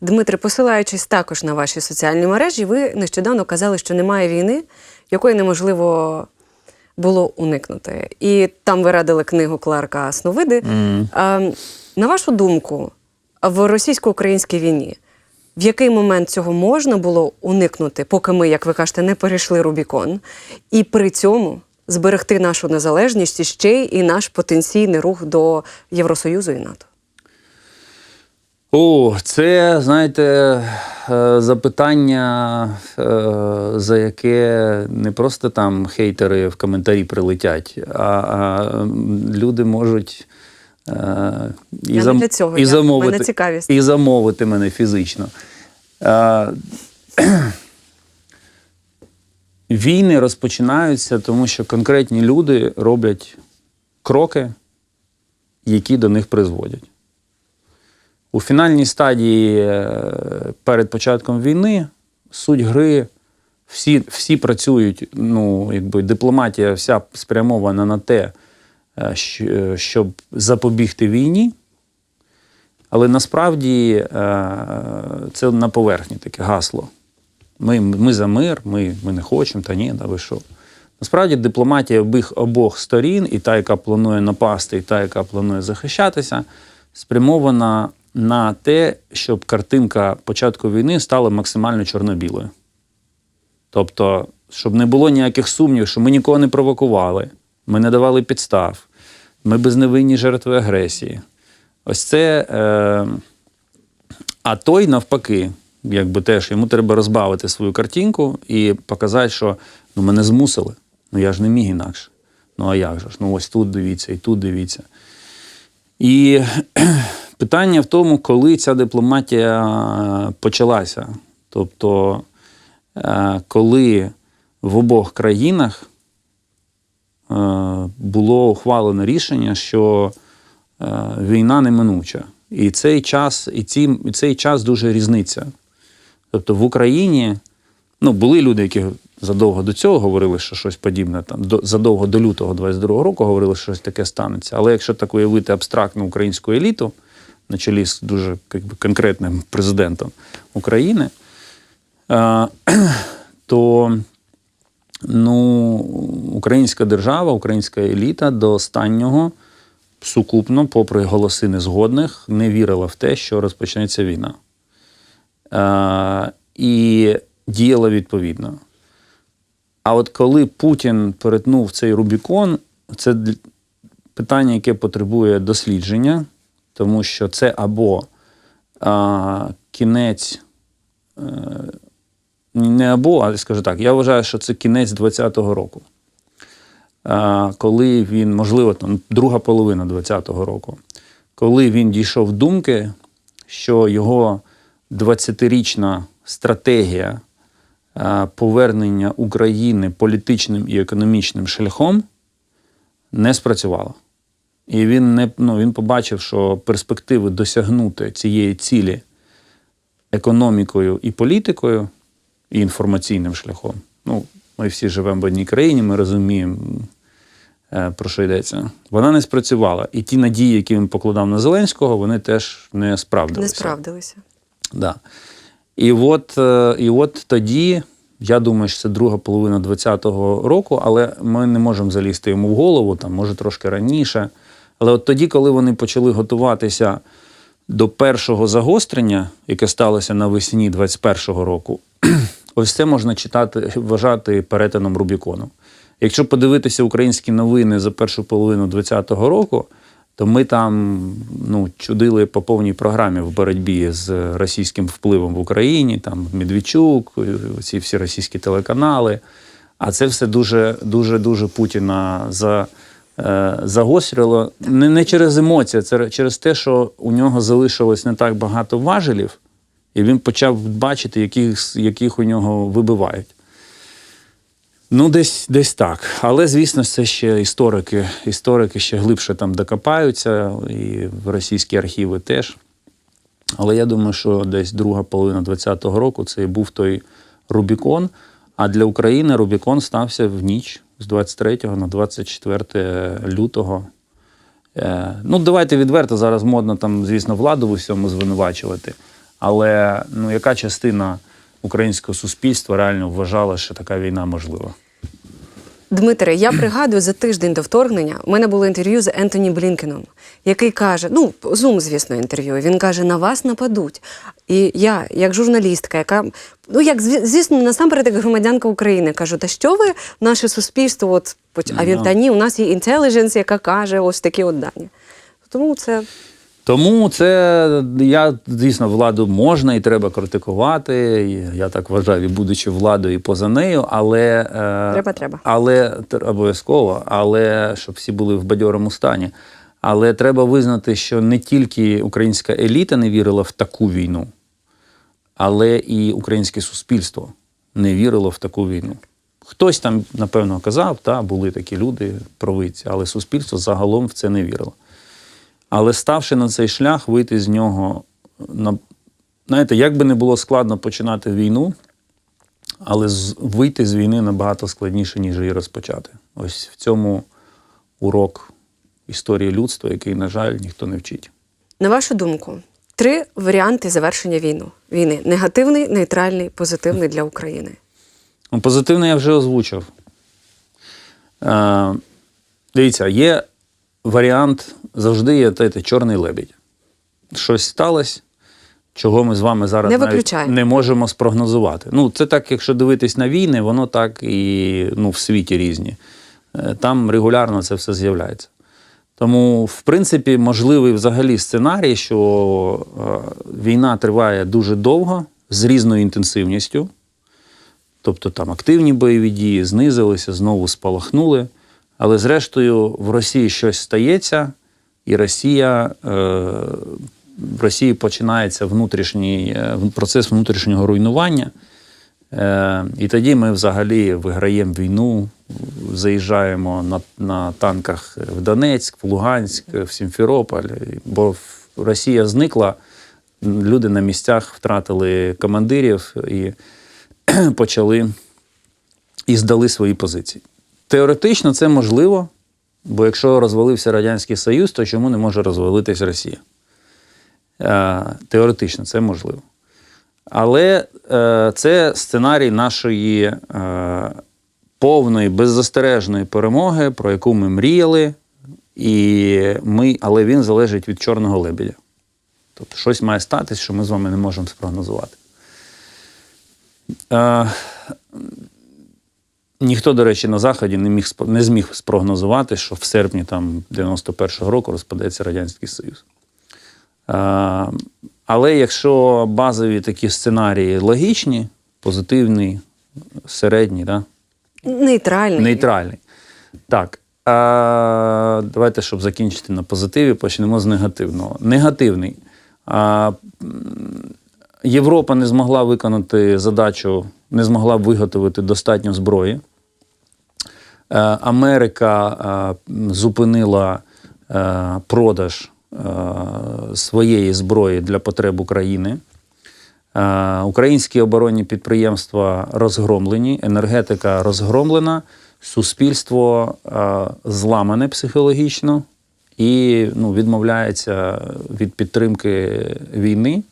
Дмитре, посилаючись також на ваші соціальні мережі, ви нещодавно казали, що немає війни, якої неможливо було уникнути. І там ви радили книгу Кларка Сновиди. А, на вашу думку, в російсько-українській війні в який момент цього можна було уникнути, поки ми, як ви кажете, не перейшли Рубікон, і при цьому зберегти нашу незалежність і ще й і наш потенційний рух до Євросоюзу і НАТО? О, це, знаєте, е, запитання, е, за яке не просто там хейтери в коментарі прилетять, а, люди можуть е, і, Я не для цього, і, я- замовити, мене цікавість. і замовити мене фізично. Війни розпочинаються, тому що конкретні люди роблять кроки, які до них призводять. У фінальній стадії е, перед початком війни суть гри всі, всі працюють, ну, якби дипломатія вся спрямована на те, е, е, щоб запобігти війні. Але насправді це на поверхні таке гасло. Ми, ми за мир, ми, ми не хочемо, та ні, да ви що. Насправді дипломатія обох, обох сторін, і та, яка планує напасти, і та, яка планує захищатися, спрямована на те, щоб картинка початку війни стала максимально чорно-білою. Тобто, щоб не було ніяких сумнівів, що ми нікого не провокували, ми не давали підстав, ми безневинні жертви агресії. Ось це. Е, а той, навпаки, якби теж йому треба розбавити свою картинку і показати, що ну, мене змусили. Ну я ж не міг інакше. Ну а як же ж? Ну ось тут дивіться, і тут дивіться. І питання в тому, коли ця дипломатія почалася. Тобто, е, коли в обох країнах е, було ухвалено рішення, що е, війна неминуча. І цей час, і, ці, і цей час дуже різниця. Тобто в Україні ну, були люди, які задовго до цього говорили, що щось подібне, там, до, задовго до лютого 22-го року говорили, що щось таке станеться. Але якщо так уявити абстрактну українську еліту, на чолі з дуже якби, конкретним президентом України, то ну, українська держава, українська еліта до останнього сукупно, попри голоси незгодних, не вірила в те, що розпочнеться війна. І діяла відповідно. А от коли Путін перетнув цей Рубікон, це питання, яке потребує дослідження, тому що це або а, кінець, е, не або, а скажу так, я вважаю, що це кінець 20-го року. А, коли він, можливо, там друга половина 20-го року, коли він дійшов думки, що його 20-річна стратегія а, повернення України політичним і економічним шляхом не спрацювала. І він не ну, він побачив, що перспективи досягнути цієї цілі економікою і політикою, і інформаційним шляхом. Ну, ми всі живемо в одній країні, ми розуміємо, е, про що йдеться. Вона не спрацювала. І ті надії, які він покладав на Зеленського, вони теж не справдилися. Не справдилися. Да. І от, е, і от тоді, я думаю, що це друга половина 20-го року, але ми не можемо залізти йому в голову, там, може трошки раніше. Але от тоді, коли вони почали готуватися до першого загострення, яке сталося навесні 21-го року, ось це можна читати, вважати перетином Рубікону. Якщо подивитися українські новини за першу половину 20-го року, то ми там ну, чудили по повній програмі в боротьбі з російським впливом в Україні, там Медведчук, ці всі російські телеканали. А це все дуже дуже дуже Путіна за, загострило не, не через емоції, це через те, що у нього залишилось не так багато важелів, і він почав бачити, яких, яких у нього вибивають. Ну, десь, десь так. Але, звісно, це ще історики. Історики ще глибше там докопаються, і російські архіви теж. Але я думаю, що десь друга половина 20-го року це і був той Рубікон. А для України Рубікон стався в ніч з 23 на 24 лютого. Е, ну, давайте відверто, зараз модно там, звісно, владу в усьому звинувачувати. Але ну, яка частина українського суспільства реально вважала, що така війна можлива? Дмитре, я пригадую за тиждень до вторгнення. У мене було інтерв'ю з Ентоні Блінкеном, який каже: ну, зум, звісно, інтерв'ю. Він каже: на вас нападуть. І я, як журналістка, яка ну як звісно, насамперед, як громадянка України, кажу, та що ви наше суспільство? От а він Ну. та ні, у нас є інтелідженс, яка каже ось такі от дані. Тому це Тому це я звісно владу можна і треба критикувати. Я так вважаю, і будучи владою і поза нею, але е, Треба, треба. Але обов'язково, але щоб всі були в бадьорому стані. Але треба визнати, що не тільки українська еліта не вірила в таку війну, але і українське суспільство не вірило в таку війну. Хтось там, напевно, казав, та були такі люди, провидці, але суспільство загалом в це не вірило. Але ставши на цей шлях, вийти з нього, на, знаєте, як би не було складно починати війну, але вийти з війни набагато складніше, ніж її розпочати. Ось в цьому урок історії людства, який, на жаль, ніхто не вчить. на вашу думку, три варіанти завершення війну. війни: негативний, нейтральний, позитивний для України. Ну, Позитивне я вже озвучив. Е, дивіться, є варіант, завжди є те, те, чорний лебідь. Щось сталося, чого ми з вами зараз Не навіть не можемо спрогнозувати. Ну, це так, якщо дивитись на війни, воно так і ну, в світі різні. Е, Там регулярно це все з'являється. Тому, в принципі, можливий взагалі сценарій, що е, війна триває дуже довго, з різною інтенсивністю. Тобто там активні бойові дії знизилися, знову спалахнули. Але зрештою в Росії щось стається, і Росія, е, в Росії починається внутрішній е, процес внутрішнього руйнування. Е, і тоді ми взагалі виграємо війну, заїжджаємо на, на танках в Донецьк, в Луганськ, в Сімферополь. Бо Росія зникла, люди на місцях втратили командирів і почали і здали свої позиції. Теоретично це можливо, бо якщо розвалився Радянський Союз, то чому не може розвалитись Росія? Е, Теоретично це можливо. Але е, це сценарій нашої е, повної, беззастережної перемоги, про яку ми мріяли, і ми, але він залежить від чорного лебедя. Тобто щось має статись, що ми з вами не можемо спрогнозувати. Ніхто, до речі, на Заході не, міг, не зміг спрогнозувати, що в серпні там, 91-го року розпадеться Радянський Союз. Е, але якщо базові такі сценарії логічні, позитивні, середні, да? Нейтральний. нейтральний. Так. А, давайте, щоб закінчити на позитиві, почнемо з негативного. Негативний. А, Європа не змогла виконати задачу, не змогла виготовити достатньо зброї. Е, Америка е, зупинила е, продаж своєї зброї для потреб України. Українські оборонні підприємства розгромлені, енергетика розгромлена, суспільство зламане психологічно і ну, відмовляється від підтримки війни.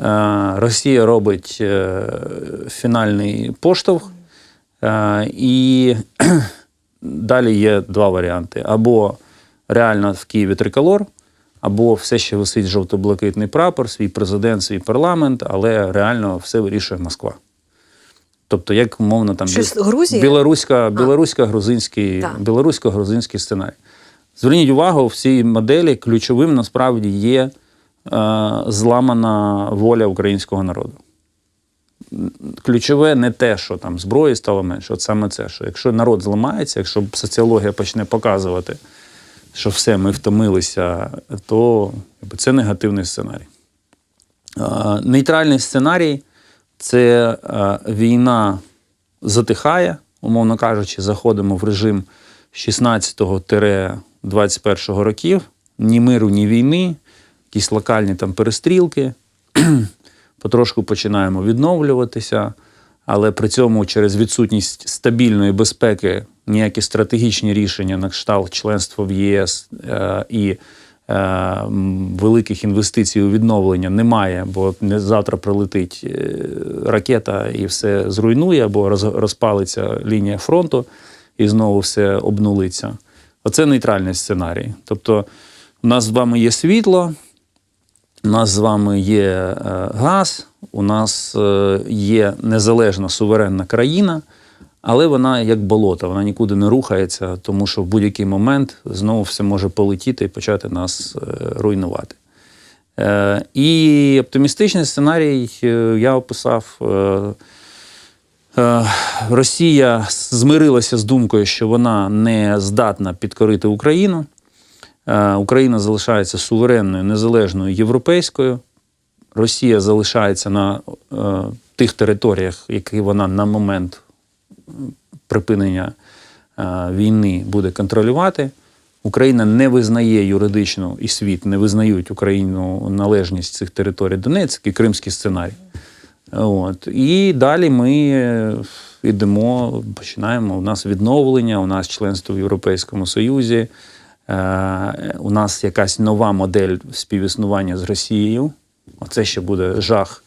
Е, Росія робить е, фінальний поштовх, е, і далі є два варіанти: або реально в Києві триколор, або все ще висить жовто-блакитний прапор, свій президент, свій парламент, але реально все вирішує Москва. Тобто, як умовно там Щось Грузія? білоруська, білорусько-грузинський, Так. білорусько-грузинський сценарій. Зверніть увагу, в цій моделі ключовим насправді є зламана воля українського народу. Ключове не те, що там зброї стало менше, от саме це, що якщо народ зламається, якщо соціологія почне показувати, що все, ми втомилися, то це негативний сценарій. Е, Нейтральний сценарій це е, війна затихає, умовно кажучи, заходимо в режим 16-21 років, ні миру, ні війни, якісь локальні там перестрілки. Потрошку починаємо відновлюватися, але при цьому через відсутність стабільної безпеки ніякі стратегічні рішення на кшталт членства в ЄС е, і е, великих інвестицій у відновлення немає, бо не завтра прилетить е, ракета і все зруйнує, або розпалиться лінія фронту і знову все обнулиться. Оце нейтральний сценарій. Тобто, у нас з вами є світло, у нас з вами є е, газ, у нас е, є незалежна суверенна країна, але вона як болото, вона нікуди не рухається, тому що в будь-який момент знову все може полетіти і почати нас е, руйнувати. І оптимістичний сценарій я описав. Росія змирилася з думкою, що вона не здатна підкорити Україну. Е, Україна залишається суверенною, незалежною європейською. Росія залишається на е, тих територіях, які вона на момент припинення е, війни буде контролювати. Україна не визнає юридично і світ не визнають Україну належність цих територій Донецьк і Кримський сценарій. От. І далі ми йдемо, починаємо. У нас відновлення, у нас членство в Європейському Союзі, у нас якась нова модель співіснування з Росією. Оце ще буде жах,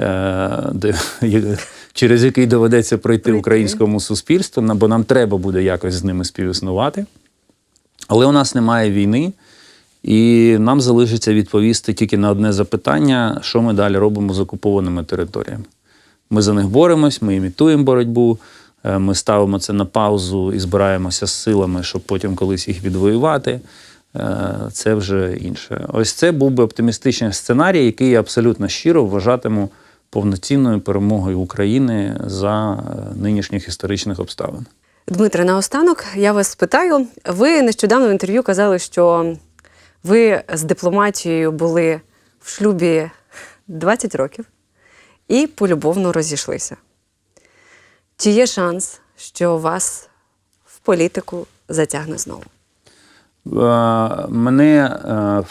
е, де, через який доведеться пройти українському суспільству, бо нам треба буде якось з ними співіснувати. Але у нас немає війни, і нам залишиться відповісти тільки на одне запитання, що ми далі робимо з окупованими територіями. Ми за них боремось, ми імітуємо боротьбу, е, ми ставимо це на паузу і збираємося з силами, щоб потім колись їх відвоювати. Е, Це вже інше. Ось це був би оптимістичний сценарій, який я абсолютно щиро вважатиму повноцінною перемогою України за е, нинішніх історичних обставин. Дмитре, наостанок я вас спитаю. Ви нещодавно в інтерв'ю казали, що ви з дипломатією були в шлюбі 20 років і полюбовно розійшлися. Чи є шанс, що вас в політику затягне знову? Е, Мене е,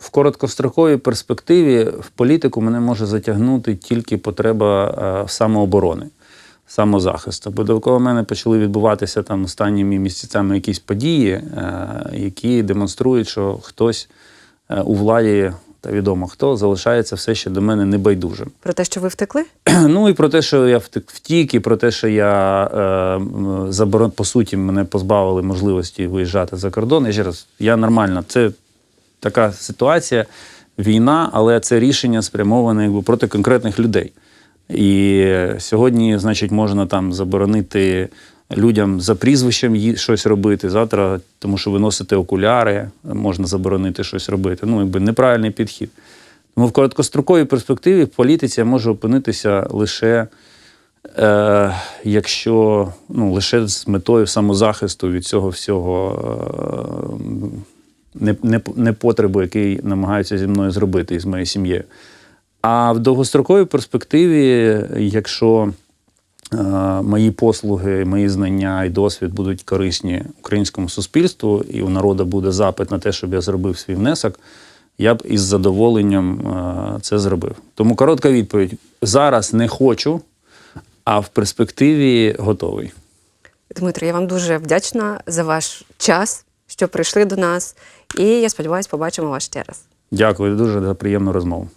в короткостроковій перспективі в політику мене може затягнути тільки потреба е, самооборони, самозахисту. Бо довкола мене почали відбуватися там останніми місяцями якісь події, які демонструють, що хтось у владі, та відомо хто, залишається все ще до мене небайдужим. Про те, що ви втекли? Ну і про те, що я втік, і про те, що я е, заборон, по суті, мене позбавили можливості виїжджати за кордон. Я ще раз, я нормально. Це така ситуація, війна, але це рішення спрямоване якби, проти конкретних людей. І сьогодні, значить, можна там заборонити людям за прізвищем щось робити. Завтра, тому що ви носите окуляри, можна заборонити щось робити. Ну, якби неправильний підхід. Тому в короткостроковій перспективі в політиці я можу опинитися лише, е, якщо ну, лише з метою самозахисту від цього всього е, не, не, непотребу, який намагаються зі мною зробити і з моєю сім'єю. А в довгостроковій перспективі, якщо мої послуги, мої знання і досвід будуть корисні українському суспільству, і у народу буде запит на те, щоб я зробив свій внесок, я б із задоволенням е, це зробив. Тому коротка відповідь: зараз не хочу, а в перспективі готовий. Дмитро, я вам дуже вдячна за ваш час, що прийшли до нас. І я сподіваюся, побачимо вас ще раз. Дякую дуже за приємну розмову.